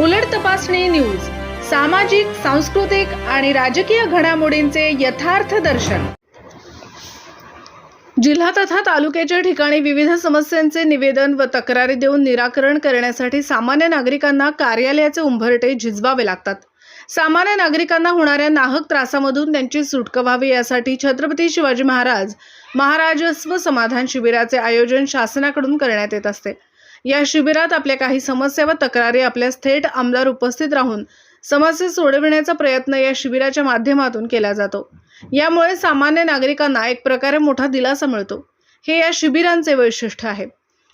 उलट तपासणी न्यूज सामाजिक सांस्कृतिक आणि राजकीय घडामोडींचे यथार्थ दर्शन. जिल्हा तथा तालुक्याच्या ठिकाणी विविध समस्यांचे निवेदन व तक्रारी देऊन निराकरण करण्यासाठी सामान्य नागरिकांना कार्यालयाचे उंभरटे झिजवावे लागतात. सामान्य नागरिकांना होणाऱ्या नाहक त्रासामधून त्यांची सुटका व्हावी यासाठी छत्रपती शिवाजी महाराज महाराजस्व समाधान शिबिराचे आयोजन शासनाकडून करण्यात येत असते. या शिबिरात आपल्या काही समस्या व तक्रारी आपल्यास थेट आमदार उपस्थित राहून समस्या सोडविण्याचा प्रयत्न या शिबिराच्या माध्यमातून केला जातो. यामुळे सामान्य नागरिकांना एक प्रकारे मोठा दिलासा मिळतो. हे या शिबिरांचे वैशिष्ट्य आहे.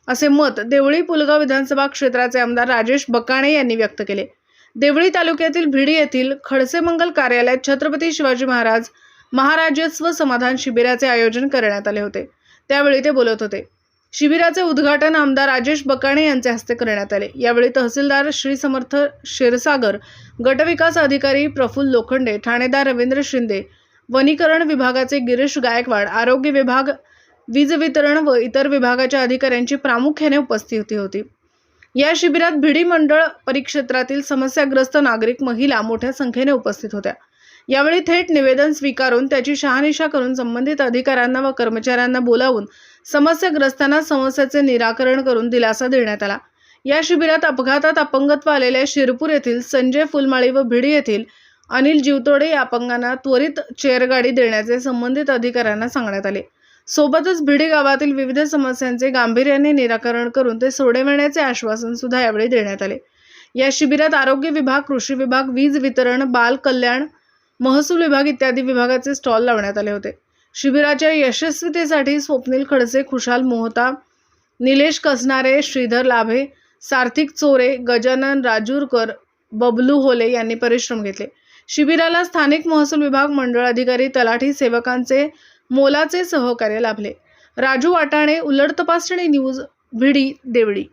असे मत देवळी पुलगाव विधानसभा क्षेत्राचे आमदार राजेश बकाणे यांनी व्यक्त केले. देवळी तालुक्यातील भिडी येथील खडसेमंगल कार्यालयात छत्रपती शिवाजी महाराज महाराजस्व समाधान शिबिराचे आयोजन करण्यात आले होते. त्यावेळी ते बोलत होते. शिबिराचे उद्घाटन आमदार राजेश बकाणे यांच्या हस्ते करण्यात आले. यावेळी तहसीलदार श्री समर्थ क्षीरसागर गटविकास अधिकारी प्रफुल्ल लोखंडे ठाणेदार रवींद्र शिंदे वनीकरण विभागाचे गिरीश गायकवाड आरोग्य विभाग वीज वितरण व इतर विभागाच्या अधिकाऱ्यांची प्रामुख्याने उपस्थिती होती. या शिबिरात भिडी मंडळ परिक्षेत्रातील समस्याग्रस्त नागरिक महिला मोठ्या संख्येने उपस्थित होत्या. यावेळी थेट निवेदन स्वीकारून त्याची शहानिशा करून संबंधित अधिकाऱ्यांना व कर्मचाऱ्यांना बोलावून समस्याग्रस्तांना समस्याचे निराकरण करून दिलासा देण्यात आला. या शिबिरात अपघातात अपंगत्व आलेल्या शिरपूर येथील संजय फुलमाळी व भिडी येथील अनिल जीवतोडे या अपंगांना त्वरित चेअरगाडी देण्याचे संबंधित अधिकाऱ्यांना सांगण्यात आले. सोबतच भिडी गावातील विविध समस्यांचे गांभीर्याने निराकरण करून ते सोडविण्याचे आश्वासन सुद्धा यावेळी देण्यात आले. या शिबिरात आरोग्य विभाग कृषी विभाग वीज वितरण बाल कल्याण महसूल विभाग इत्यादी विभागाचे स्टॉल लावण्यात आले होते. शिबिराच्या यशस्वीतेसाठी स्वप्नील खडसे खुशाल मोहता निलेश कसनारे श्रीधर लाभे सार्थिक चोरे गजानन राजूरकर बबलू होले यांनी परिश्रम घेतले. शिबिराला स्थानिक महसूल विभाग मंडळ अधिकारी तलाठी सेवकांचे मोलाचे सहकार्य लाभले. राजू वाटाणे उलट तपासणी न्यूज भिडी देवळी